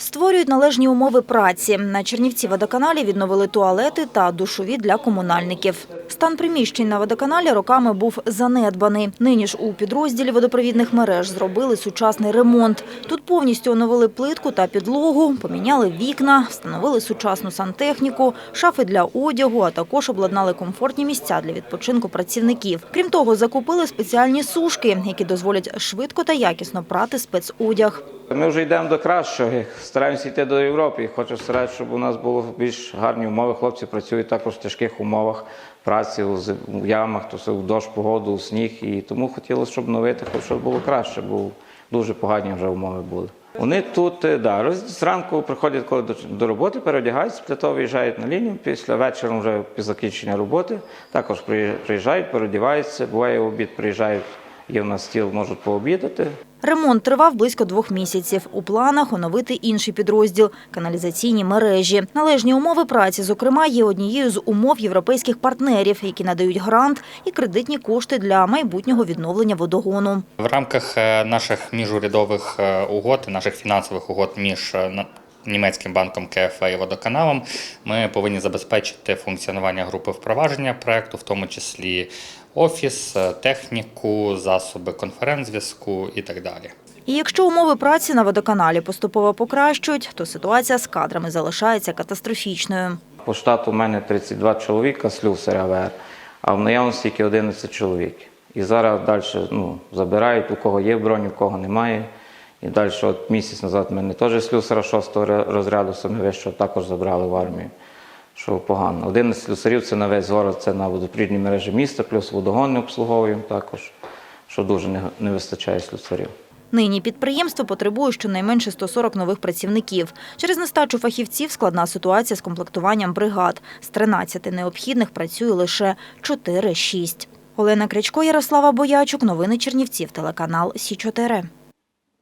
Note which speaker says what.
Speaker 1: Створюють належні умови праці. На Чернівці водоканалі відновили туалети та душові для комунальників. Стан приміщень на водоканалі роками був занедбаний. Нині ж у підрозділі водопровідних мереж зробили сучасний ремонт. Тут повністю оновили плитку та підлогу, поміняли вікна, встановили сучасну сантехніку, шафи для одягу, а також обладнали комфортні місця для відпочинку працівників. Крім того, закупили спеціальні сушки, які дозволять швидко та якісно прати спецодяг.
Speaker 2: Ми вже йдемо до кращого. Стараємося йти до Європи. Хочу старатися, щоб у нас було більш гарні умови. Хлопці працюють також в тяжких умовах праці з- ямах, то все в дощ, погоду, у сніг. І тому хотілося, щоб новити, хоч щоб було краще, бо дуже погані вже умови були. Вони тут е, да, зранку приходять коли до, до роботи, переодягаються, після того виїжджають на лінію, після вечора вже після закінчення роботи також приїж- приїжджають, переодягаються. Буває в обід приїжджають, є в нас стіл, можуть пообідати.
Speaker 1: Ремонт тривав близько двох місяців. У планах оновити інший підрозділ – каналізаційні мережі. Належні умови праці, зокрема, є однією з умов європейських партнерів, які надають грант і кредитні кошти для майбутнього відновлення водогону.
Speaker 3: В рамках е, наших міжурядових е, угод, наших фінансових угод між е, на- німецьким банком КФА і водоканалом, ми повинні забезпечити функціонування групи впровадження проекту, в тому числі офіс, е, техніку, засоби конференц-зв'язку і так далі.
Speaker 1: І якщо умови праці на водоканалі поступово покращують, то ситуація з кадрами залишається катастрофічною.
Speaker 2: По штату у мене 32 чоловіка слюсаря ВР, а в наявності тільки 11 чоловік. І зараз далі ну, забирають, у кого є бронь, у кого немає. І далі, от місяць назад мене теж слюсара 6 розряду, саме вищого також забрали в армію. Що погано. 11 слюсарів це на весь город, це на водопровідній мережі міста, плюс водогонне обслуговуємо також, що дуже не, не вистачає слюсарів.
Speaker 1: Нині підприємство потребує щонайменше 140 нових працівників. Через нестачу фахівців складна ситуація з комплектуванням бригад. З 13 необхідних працює лише 4-6. Олена Крячко, Ярослава Боячук. Новини Чернівців. Телеканал Сі 4